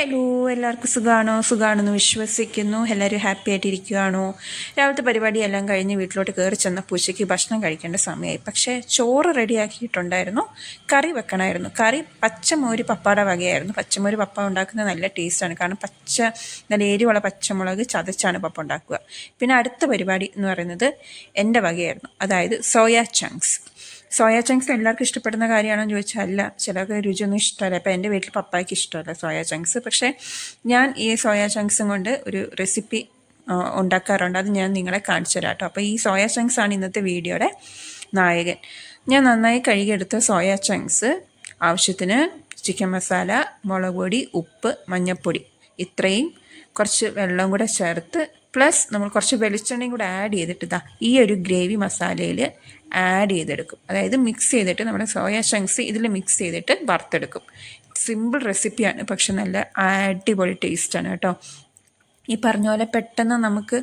Hello എല്ലാവർക്കും സുഖമാണോ സുഖമാണെന്ന് വിശ്വസിക്കുന്നു. എല്ലാവരും ഹാപ്പി ആയിട്ടിരിക്കുകയാണോ രാവിലത്തെ പരിപാടിയെല്ലാം കഴിഞ്ഞ് വീട്ടിലോട്ട് കയറി ചെന്ന പൂച്ചയ്ക്ക് ഭക്ഷണം കഴിക്കേണ്ട സമയമായി. പക്ഷേ ചോറ് റെഡിയാക്കിയിട്ടുണ്ടായിരുന്നു കറി വെക്കണമായിരുന്നു. കറി പച്ചമോര് പപ്പാട വകയായിരുന്നു. പച്ചമോര് പപ്പ ഉണ്ടാക്കുന്നത് നല്ല ടേസ്റ്റാണ് കാരണം പച്ച നല്ല എരിവുള്ള പച്ചമുളക് ചതച്ചാണ് പപ്പ ഉണ്ടാക്കുക. പിന്നെ അടുത്ത പരിപാടി എന്ന് പറയുന്നത് എന്റെ വകയായിരുന്നു. അതായത് സോയാ ചങ്ക്സ്. സോയ ചങ്ക്സ് എല്ലാവർക്കും ഇഷ്ടപ്പെടുന്ന കാര്യമാണോ എന്ന് ചോദിച്ചാൽ അല്ല. ചിലർക്ക് രുചിയൊന്നും ഇഷ്ടമല്ല. അപ്പോൾ എന്റെ വീട്ടിൽ പപ്പായ്ക്ക് ഇഷ്ടമല്ല സോയ ചങ്ക്സ്. പക്ഷേ ഞാൻ ഈ സോയ ചങ്ക്സും കൊണ്ട് ഒരു റെസിപ്പി ഉണ്ടാക്കാറുണ്ട്. അത് ഞാൻ നിങ്ങളെ കാണിച്ചു തരാം കേട്ടോ. അപ്പോൾ ഈ സോയ ചങ്ക്സ് ആണ് ഇന്നത്തെ വീഡിയോയുടെ നായകൻ. ഞാൻ നന്നായി കഴുകിയെടുത്ത സോയ ചങ്ക്സ് ആവശ്യത്തിന് ചിക്കൻ മസാല മുളക് പൊടി ഉപ്പ് മഞ്ഞൾപ്പൊടി ഇത്രയും കുറച്ച് വെള്ളം കൂടെ ചേർത്ത് പ്ലസ് നമ്മൾ കുറച്ച് വെളിച്ചെണ്ണയും കൂടെ ആഡ് ചെയ്തിട്ട് ഇതാ ഈ ഒരു ഗ്രേവി മസാലയിൽ ആഡ് ചെയ്തെടുക്കും. അതായത് മിക്സ് ചെയ്തിട്ട് നമ്മുടെ സോയ ചങ്ക്സ് ഇതിൽ മിക്സ് ചെയ്തിട്ട് വറുത്തെടുക്കും. സിമ്പിൾ റെസിപ്പിയാണ് പക്ഷെ നല്ല അടിപൊളി ടേസ്റ്റാണ് കേട്ടോ. ഈ പറഞ്ഞ പോലെ പെട്ടെന്ന് നമുക്ക്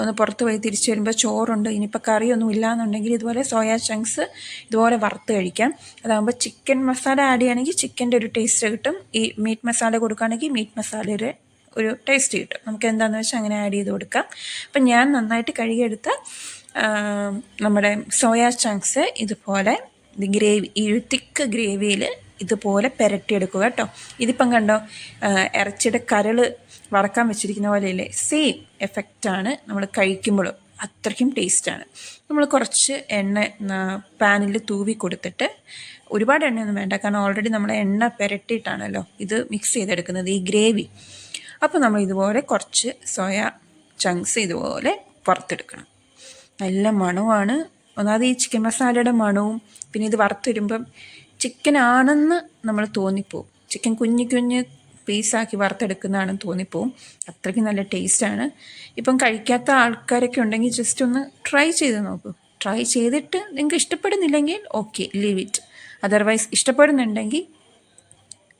ഒന്ന് പുറത്ത് പോയി തിരിച്ചു വരുമ്പോൾ ചോറുണ്ട് ഇനിയിപ്പോൾ കറിയൊന്നും ഇല്ലയെന്നുണ്ടെങ്കിൽ ഇതുപോലെ സോയാ ചങ്ക്സ് ഇതുപോലെ വറുത്ത് കഴിക്കാം. അതാകുമ്പോൾ ചിക്കൻ മസാല ആഡ് ചെയ്യുകയാണെങ്കിൽ ചിക്കന്റെ ഒരു ടേസ്റ്റ് കിട്ടും. ഈ മീറ്റ് മസാല കൊടുക്കുകയാണെങ്കിൽ മീറ്റ് മസാലയുടെ ഒരു ടേസ്റ്റ് കിട്ടും. നമുക്ക് എന്താണെന്ന് വെച്ചാൽ അങ്ങനെ ആഡ് ചെയ്ത് കൊടുക്കാം. അപ്പം ഞാൻ നന്നായിട്ട് കഴുകിയെടുത്ത നമ്മുടെ സോയ ചങ്ക്സ് ഇതുപോലെ ഗ്രേവി ഈ തിക്ക് ഗ്രേവിയിൽ ഇതുപോലെ പുരട്ടിയെടുക്കുക കേട്ടോ. ഇതിപ്പം കണ്ടോ ഇറച്ചിയുടെ കരൾ വറക്കാൻ വെച്ചിരിക്കുന്ന പോലെയല്ലേ? സെയിം എഫക്റ്റാണ് നമ്മൾ കഴിക്കുമ്പോഴും. അത്രയ്ക്കും ടേസ്റ്റാണ് നമ്മൾ കുറച്ച് എണ്ണ പാനിൽ തൂവി കൊടുത്തിട്ട് ഒരുപാട് എണ്ണയൊന്നും വേണ്ട. കാരണം ഓൾറെഡി നമ്മൾ എണ്ണ പുരട്ടിയിട്ടാണല്ലോ ഇത് മിക്സ് ചെയ്തെടുക്കുന്നത് ഈ ഗ്രേവി. അപ്പോൾ നമ്മൾ ഇതുപോലെ കുറച്ച് സോയ ചങ്ക്സ് ഇതുപോലെ പുറത്തെടുക്കണം നല്ല മണമാണ് ഒന്നാമത് ഈ ചിക്കൻ മസാലയുടെ മണവും പിന്നെ ഇത് വറുത്ത് വരുമ്പം ചിക്കൻ ആണെന്ന് നമ്മൾ തോന്നിപ്പോവും. ചിക്കൻ കുഞ്ഞു കുഞ്ഞ് പീസാക്കി വറുത്തെടുക്കുന്നതാണെന്ന് തോന്നിപ്പോവും. അത്രയ്ക്ക് നല്ല ടേസ്റ്റാണ് ഇപ്പം കഴിക്കാത്ത ആൾക്കാരൊക്കെ ഉണ്ടെങ്കിൽ ജസ്റ്റ് ഒന്ന് ട്രൈ ചെയ്ത് നോക്കൂ. ട്രൈ ചെയ്തിട്ട് നിങ്ങൾക്ക് ഇഷ്ടപ്പെടുന്നില്ലെങ്കിൽ ഓക്കെ ലീവ് ഇറ്റ് അതർവൈസ് ഇഷ്ടപ്പെടുന്നുണ്ടെങ്കിൽ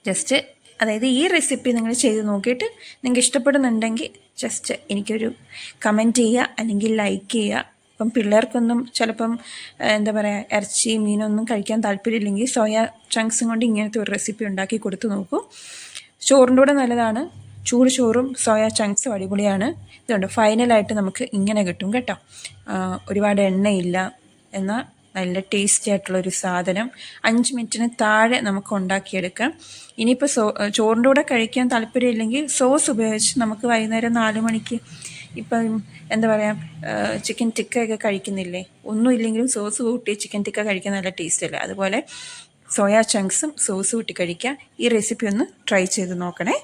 ജസ്റ്റ് അതായത് ഈ റെസിപ്പി നിങ്ങൾ ചെയ്ത് നോക്കിയിട്ട് നിങ്ങൾക്ക് ഇഷ്ടപ്പെടുന്നുണ്ടെങ്കിൽ ജസ്റ്റ് എനിക്കൊരു കമന്റ് ചെയ്യുക അല്ലെങ്കിൽ ലൈക്ക് ചെയ്യുക. ഇപ്പം പിള്ളേർക്കൊന്നും ചിലപ്പം എന്താ പറയുക ഇറച്ചി മീനൊന്നും കഴിക്കാൻ താല്പര്യമില്ലെങ്കിൽ സോയ ചങ്ക്സും കൊണ്ട് ഇങ്ങനത്തെ ഒരു റെസിപ്പി ഉണ്ടാക്കി കൊടുത്തു നോക്കൂ. ചോറിന്റെ കൂടെ നല്ലതാണ്. ചൂട് ചോറും സോയ ചങ്ക്സും അടിപൊളിയാണ്. ഇതുണ്ട്. ഫൈനലായിട്ട് നമുക്ക് ഇങ്ങനെ കിട്ടും കേട്ടോ. ഒരുപാട് എണ്ണയില്ല. എന്നാൽ നല്ല ടേസ്റ്റി ആയിട്ടുള്ള ഒരു സാധനം. അഞ്ച് മിനിറ്റിന് താഴെ നമുക്ക് ഉണ്ടാക്കിയെടുക്കാം. ഇനിയിപ്പോൾ സോ ചോറിന്റെ കൂടെ കഴിക്കാൻ താല്പര്യമില്ലെങ്കിൽ സോസ് ഉപയോഗിച്ച് നമുക്ക് വൈകുന്നേരം നാല് മണിക്ക് ഇപ്പം എന്താ പറയുക ചിക്കൻ ടിക്കയൊക്കെ കഴിക്കുന്നില്ലേ? ഒന്നും ഇല്ലെങ്കിലും സോസ് കൂട്ടി ചിക്കൻ ടിക്ക കഴിക്കാൻ നല്ല ടേസ്റ്റ് അല്ലേ? അതുപോലെ സോയാ ചങ്ക്സും സോസ് കൂട്ടി കഴിക്കുക ഈ റെസിപ്പി ഒന്ന് ട്രൈ ചെയ്ത് നോക്കണേ.